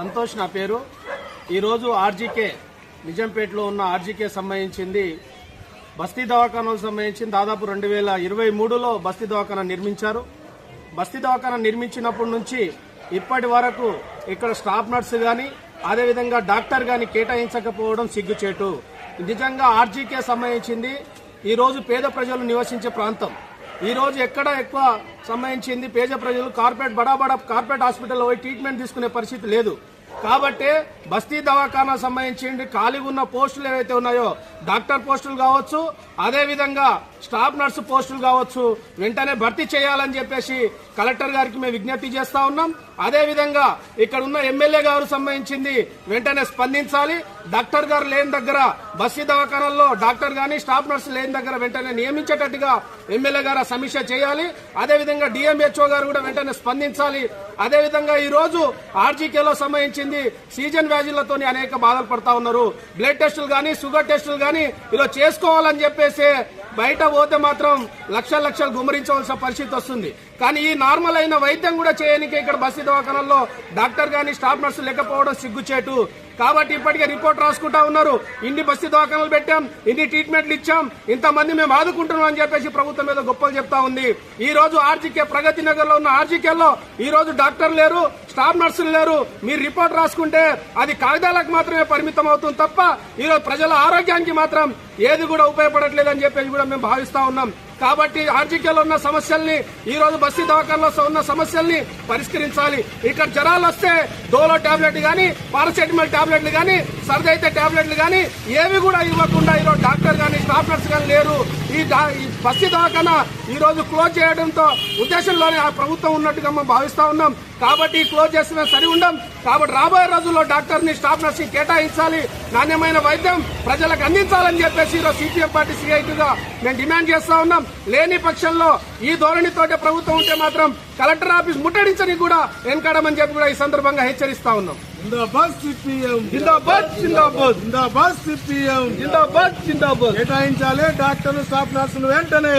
సంతోష్ నా పేరు. ఈరోజు ఆర్జీకే నిజాంపేటలో ఉన్న ఆర్జీకే సంబంధించింది బస్తీ దవాఖానాలకు సంబంధించి దాదాపు రెండు వేల ఇరవై మూడులో బస్తీ దవాఖానా నిర్మించారు. బస్తీ దవాఖానా నిర్మించినప్పటి నుంచి ఇప్పటి వరకు ఇక్కడ స్టాఫ్ నర్సు కానీ అదేవిధంగా డాక్టర్ కానీ కేటాయించకపోవడం సిగ్గుచేటు. నిజంగా ఆర్జీకే సంబంధించింది. ఈరోజు పేద ప్రజలు నివసించే ప్రాంతం. ఈరోజు ఎక్కడ ఎక్కువ సంబంధించింది పేద ప్రజలు కార్పొరేట్ బడా బడా కార్పొరేట్ హాస్పిటల్లో పోయి ట్రీట్మెంట్ తీసుకునే పరిస్థితి లేదు. కాబట్టి బస్తీ దవాఖానా సంబంధించి ఖాళీగా ఉన్న పోస్టులు ఏవైతే ఉన్నాయో డాక్టర్ పోస్టులు కావచ్చు అదేవిధంగా స్టాఫ్ నర్సు పోస్టులు కావచ్చు వెంటనే భర్తీ చేయాలని చెప్పేసి కలెక్టర్ గారికి మేము విజ్ఞప్తి చేస్తా ఉన్నాం. అదే విధంగా ఇక్కడ ఉన్న ఎమ్మెల్యే గారు సంబంధించింది వెంటనే స్పందించాలి. డాక్టర్ గారు లేని దగ్గర బస్సీ దవాఖానాల్లో డాక్టర్ గాని స్టాఫ్ నర్స్ లేని దగ్గర వెంటనే నియమించేటట్టుగా ఎమ్మెల్యే గారు సమీక్ష చేయాలి. అదే విధంగా డిఎంహెచ్ఓ గారు కూడా వెంటనే స్పందించాలి. అదేవిధంగా ఈ రోజు ఆర్జీకేలో సంబంధించింది సీజన్ వ్యాధులతో అనేక బాధలు పడతా ఉన్నారు. బ్లడ్ టెస్టులు గానీ షుగర్ టెస్టులు గానీ ఇలా చేసుకోవాలని చెప్పేసి బయట పోతే మాత్రం లక్షల లక్షలు గుమరించవలసిన పరిస్థితి వస్తుంది. కానీ ఈ నార్మల్ అయిన వైద్యం కూడా చేయడానికి ఇక్కడ బస్తీ దవాఖానాల్లో డాక్టర్ కానీ స్టాఫ్ నర్సులు లేకపోవడం సిగ్గుచేటు. కాబట్టి ఇప్పటికే రిపోర్ట్ రాసుకుంటా ఉన్నారు. ఇన్ని బస్తీ దవాఖానాలు పెట్టాం ఇన్ని ట్రీట్మెంట్లు ఇచ్చాం ఇంతమంది మేము ఆదుకుంటున్నాం అని చెప్పేసి ప్రభుత్వం మీద గొప్పలు చెప్తా ఉంది. ఈ రోజు ఆర్జీకే ప్రగతి నగర్లో ఉన్న ఆర్జీకేలో ఈ రోజు డాక్టర్ లేరు. స్టాఫ్ నర్సులు లేరు. మీరు రిపోర్ట్ రాసుకుంటే అది కాగితాలకు మాత్రమే పరిమితం అవుతుంది తప్ప ఈరోజు ప్రజల ఆరోగ్యానికి మాత్రం ఏది కూడా ఉపయోగపడట్లేదు అని చెప్పేసి కూడా మేము భావిస్తా ఉన్నాం. కాబట్టి ఆర్జికల్లో ఉన్న సమస్యల్ని ఈ రోజు బస్తీ దవాఖానలో ఉన్న సమస్యల్ని పరిష్కరించాలి. ఇక్కడ జ్వరాలు వస్తే డోలో టాబ్లెట్ కానీ పారాసెటమాల్ టాబ్లెట్లు కానీ సర్ది అయితే టాబ్లెట్లు కానీ ఏవి కూడా ఇవ్వకుండా ఈరోజు డాక్టర్ కానీ స్టాఫ్ నర్స్ కానీ లేరు. ఈ ఈ బస్తీ దవాఖాన ఈ రోజు క్లోజ్ చేయడంతో ఉద్దేశంలోనే ఆ ప్రభుత్వం ఉన్నట్టుగా మేము భావిస్తా ఉన్నాం. కాబట్టి క్లోజ్ చేసిన సరి ఉండం. కాబట్టి రాబోయే రోజుల్లో డాక్టర్ని స్టాఫ్ నర్స్ని కేటాయించాలి. నాణ్యమైన వైద్యం ప్రజలకు అందించాలని చెప్పేసి ఈరోజు సిపిఎం పార్టీ సిఐటిగా మేము డిమాండ్ చేస్తా ఉన్నాం. లేని పక్షంలో ఈ ధోరణితోటే ప్రభుత్వం ఉంటే మాత్రం కలెక్టర్ ఆఫీస్ ముట్టడించని కూడా వెనకాడమని చెప్పి కూడా ఈ సందర్భంగా హెచ్చరిస్తా ఉన్నాం. కేటాయించాలి డాక్టర్లు స్టాఫ్ నర్సులు వెంటనే.